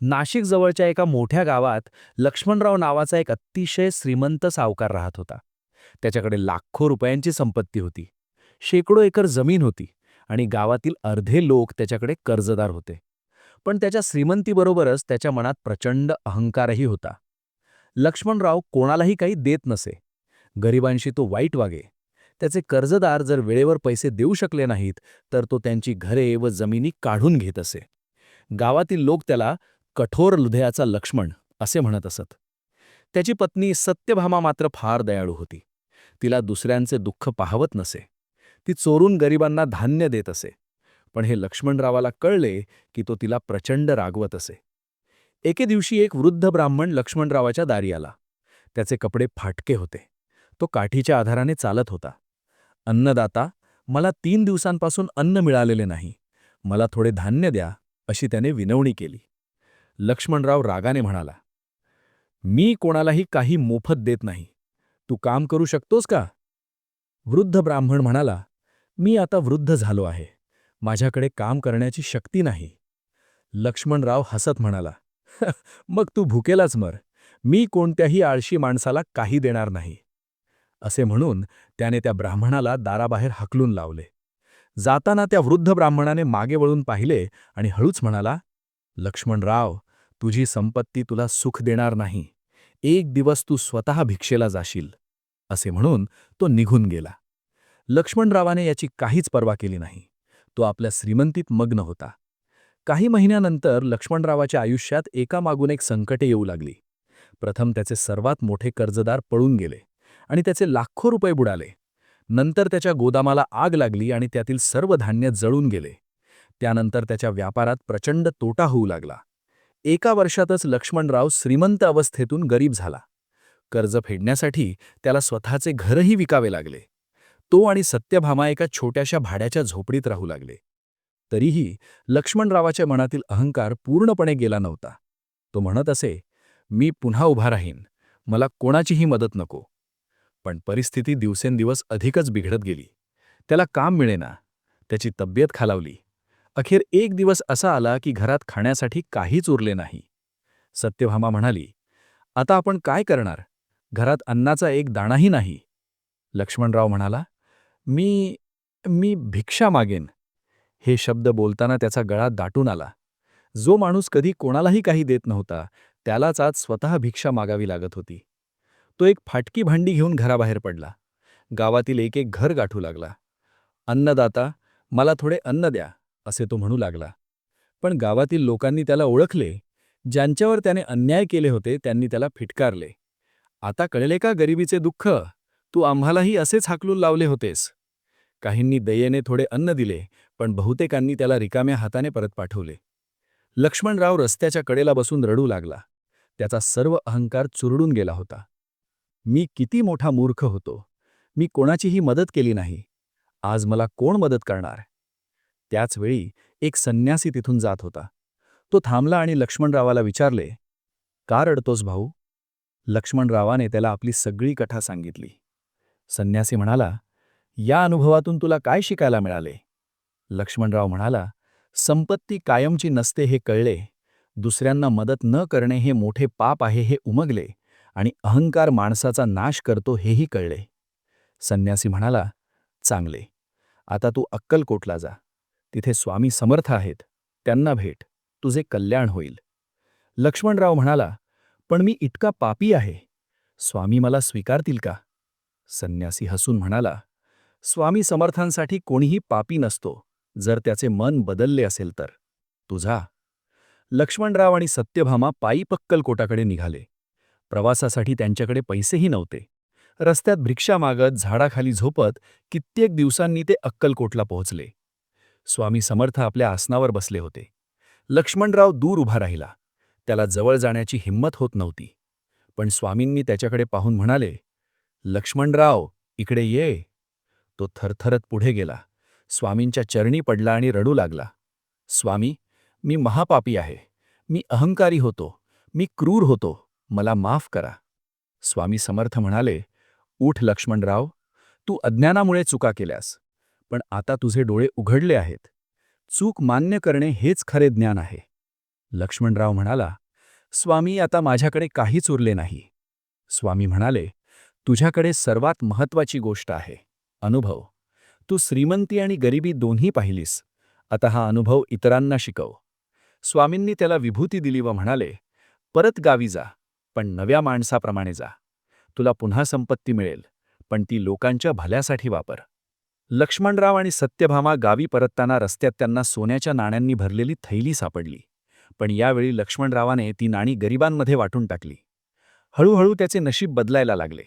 नाशिक जवळच्या एका मोठ्या गावात लक्ष्मणराव नावाचा एक अतिशय श्रीमंत सावकार राहत होता. त्याच्याकडे लाखो रुपयांची संपत्ती होती. शेकडो एकर जमीन होती आणि गावातील अर्धे लोक त्याच्याकडे कर्जदार होते. पण त्याच्या श्रीमंतीबरोबरच त्याच्या मनात प्रचंड अहंकारही होता. लक्ष्मणराव कोणालाही काही देत नसे. गरिबांशी तो वाईट वागे. त्याचे कर्जदार जर वेळेवर पैसे देऊ शकले नाहीत तर तो त्यांची घरे व जमिनी काढून घेत असे. गावातील लोक त्याला कठोर हृदयाचा लक्ष्मण असे म्हणत असत. त्याची पत्नी सत्यभामा मात्र फार दयाळू होती. तिला दुसऱ्यांचे दुःख पाहवत नसे. ती चोरून गरिबांना धान्य देत असे. पण हे लक्ष्मणरावाला कळले की तो तिला प्रचंड रागवत असे. एके दिवशी एक वृद्ध ब्राह्मण लक्ष्मणरावाच्या दारी आला. त्याचे कपडे फाटके होते. तो काठीच्या आधाराने चालत होता. अन्नदाता मला तीन दिवसांपासून अन्न मिळालेले नाही. मला थोडे धान्य द्या अशी त्याने विनवणी केली. लक्ष्मणराव रागाने म्हणाला मी कोणालाही काही मोफत देत नाही. तू काम करू शकतोस का? वृद्ध ब्राह्मण म्हणाला मी आता वृद्ध झालो आहे. माझ्याकडे काम करण्याची शक्ती नाही. लक्ष्मणराव हसत म्हणाला मग तू भुकेलाच मर. मी कोणत्याही आळशी माणसाला काही देणार नाही. असे म्हणून त्याने त्या ब्राह्मणाला दाराबाहेर हकलून लावले. जाताना त्या वृद्ध ब्राह्मणाने मागे वळून पाहिले आणि हळूच म्हणाला लक्ष्मणराव तुझी संपत्ती तुला सुख देणार नाही. एक दिवस तू स्वतः भिक्षेला जाशील असे म्हणून तो निघून गेला. लक्ष्मणरावाने याची काहीच पर्वा केली नाही. तो आपल्या श्रीमंतीत मग्न होता. काही महिन्यानंतर लक्ष्मणरावाच्या आयुष्यात एकामागून एक संकटे येऊ लागली. प्रथम त्याचे सर्वात मोठे कर्जदार पळून गेले आणि त्याचे लाखो रुपये बुडाले. नंतर त्याच्या गोदामाला आग लागली आणि त्यातील सर्व धान्य जळून गेले. त्यानंतर त्याच्या व्यापारात प्रचंड तोटा होऊ लागला. एका वर्षातच लक्ष्मणराव श्रीमंत अवस्थेतून गरीब झाला. कर्ज फेडण्यासाठी त्याला स्वतःचे घरही विकावे लागले. तो आणि सत्यभामा एका छोट्याशा भाड्याच्या झोपडीत राहू लागले. तरीही लक्ष्मणरावाच्या मनातील अहंकार पूर्णपणे गेला नव्हता. तो म्हणत असे मी पुन्हा उभा राहीन. मला कोणाचीही मदत नको. पण परिस्थिती दिवसेंदिवस अधिकच बिघडत गेली. त्याला काम मिळेना. त्याची तब्येत खालावली. अखेर एक दिवस असा आला की घरात खाण्यासाठी काहीच उरले नाही. सत्यभामा म्हणाली आता आपण काय करणार? घरात अन्नाचा एक दाणाही नाही. लक्ष्मणराव म्हणाला मी मी भिक्षा मागेन. हे शब्द बोलताना त्याचा गळा दाटून आला. जो माणूस कधी कोणालाही काही देत नव्हता त्यालाच आज स्वतः भिक्षा मागावी लागत होती. तो एक फाटकी भांडी घेऊन घराबाहेर पडला. गावातील एक एक घर गाठू लागला. अन्नदाता मला थोडे अन्न द्या. असे तो म्हणू लागला. पण गावातील लोकांनी त्याला ओळखले ज्यांच्यावर त्याने अन्याय केले होते त्यांनी त्याला फिटकारले. आता कळले का गरिबीचे दुःख? तू आम्हालाही असेच हाकलून लावले होतेस. काहींनी दयेने थोडे अन्न दिले पण बहुतेकांनी त्याला रिकाम्या हाताने परत पाठवले. लक्ष्मणराव रस्त्याच्या कडेला बसून रडू लागला. त्याचा सर्व अहंकार चुरडून गेला होता. मी किती मोठा मूर्ख होतो. मी कोणाचीही मदत केली नाही. आज मला कोण मदत करणार? त्याचवेळी एक संन्यासी तिथून जात होता. तो थांबला आणि लक्ष्मणरावाला विचारले का रडतोस भाऊ? लक्ष्मणरावाने त्याला आपली सगळी कथा सांगितली. संन्यासी म्हणाला या अनुभवातून तुला काय शिकायला मिळाले? लक्ष्मणराव म्हणाला संपत्ती कायमची नसते हे कळले. दुसऱ्यांना मदत न करणे हे मोठे पाप आहे हे उमगले आणि अहंकार माणसाचा नाश करतो हेही कळले. संन्यासी म्हणाला चांगले. आता तू अक्कलकोटला जा. तिथे स्वामी समर्थ आहेत त्यांना भेट तुझे कल्याण होईल. लक्ष्मणराव म्हणाला पण मी इतका पापी आहे. स्वामी मला स्वीकारतील का? संन्यासी हसून म्हणाला स्वामी समर्थांसाठी कोणीही पापी नसतो जर त्याचे मन बदलले असेल तर. तुझा. लक्ष्मणराव आणि सत्यभामा पायी पक्कलकोटाकडे निघाले. प्रवासासाठी त्यांच्याकडे पैसेही नव्हते. रस्त्यात भिक्षा मागत झाडाखाली झोपत कित्येक दिवसांनी ते अक्कलकोटला पोहोचले. स्वामी समर्थ आपल्या आसनावर बसले होते. लक्ष्मणराव दूर उभा राहिला. त्याला जवळ जाण्याची हिंमत होत नव्हती. पण स्वामींनी त्याच्याकडे पाहून म्हणाले लक्ष्मणराव इकडे ये. तो थरथरत पुढे गेला. स्वामींच्या चरणी पडला आणि रडू लागला. स्वामी मी महापापी आहे. मी अहंकारी होतो. मी क्रूर होतो. मला माफ करा. स्वामी समर्थ म्हणाले उठ लक्ष्मणराव. तू अज्ञानामुळे चुका केल्यास. पण आता तुझे डोळे उघडले आहेत. चूक मान्य करणे हेच खरे ज्ञान आहे. लक्ष्मणराव म्हणाला स्वामी आता माझ्याकडे काहीच उरले नाही. स्वामी म्हणाले तुझ्याकडे सर्वात महत्वाची गोष्ट आहे. अनुभव. तू श्रीमंती आणि गरिबी दोन्ही पाहिलीस. आता हा अनुभव इतरांना शिकव. स्वामींनी त्याला विभूती दिली व म्हणाले परत गावी जा पण नव्या माणसाप्रमाणे जा. तुला पुन्हा संपत्ती मिळेल पण ती लोकांच्या भल्यासाठी वापर. लक्ष्मणराव आणि सत्यभामा गावी परतताना रस्त्यात त्यांना सोन्याच्या नाण्यांनी भरलेली थैली सापडली. पण यावेळी लक्ष्मणरावाने ती नाणी गरिबांमध्ये वाटून टाकली. हळूहळू त्याचे नशीब बदलायला लागले.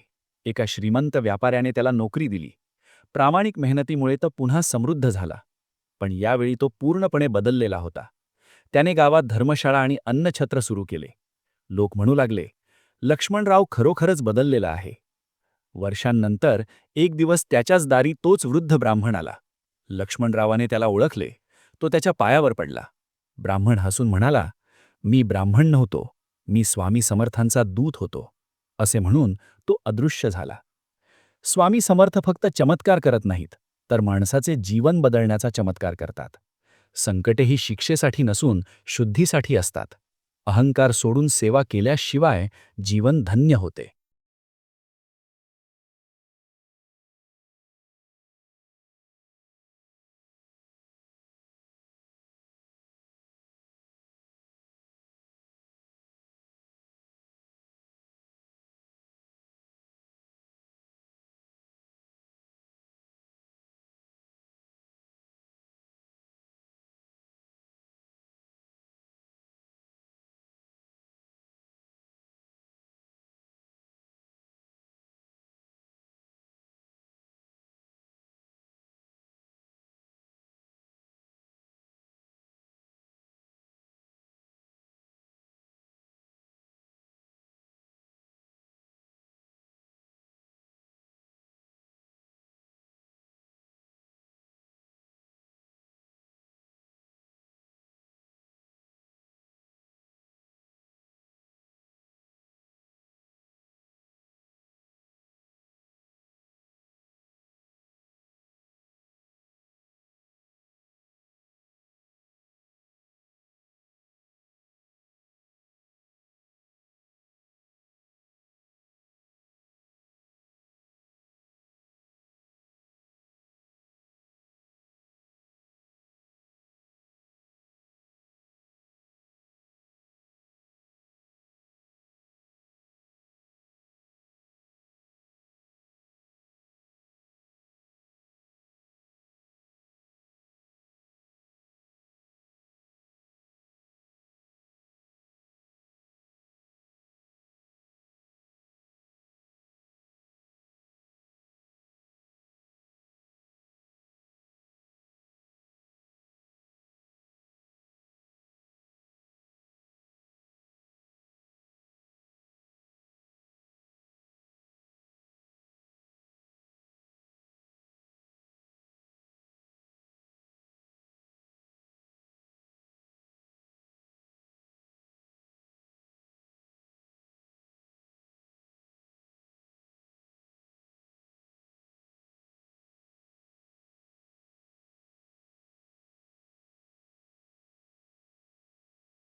एका श्रीमंत व्यापाऱ्याने त्याला नोकरी दिली. प्रामाणिक मेहनतीमुळे तो पुन्हा समृद्ध झाला. पण यावेळी तो पूर्णपणे बदललेला होता. त्याने गावात धर्मशाळा आणि अन्नछत्र सुरू केले. लोक म्हणू लागले लक्ष्मणराव खरोखरच बदललेला आहे. वर्षांनंतर एक दिवस त्याच्याच दारी तोच वृद्ध ब्राह्मण आला. लक्ष्मणरावाने त्याला ओळखले तो त्याच्या पायावर पडला. ब्राह्मण हसून म्हणाला मी ब्राह्मण नव्हतो मी स्वामी समर्थांचा दूत होतो असे म्हणून तो अदृश्य झाला. स्वामी समर्थ फक्त चमत्कार करत नाहीत तर माणसाचे जीवन बदलण्याचा चमत्कार करतात. संकटे ही शिक्षेसाठी नसून शुद्धीसाठी असतात. अहंकार सोडून सेवा केल्याशिवाय जीवन धन्य होते.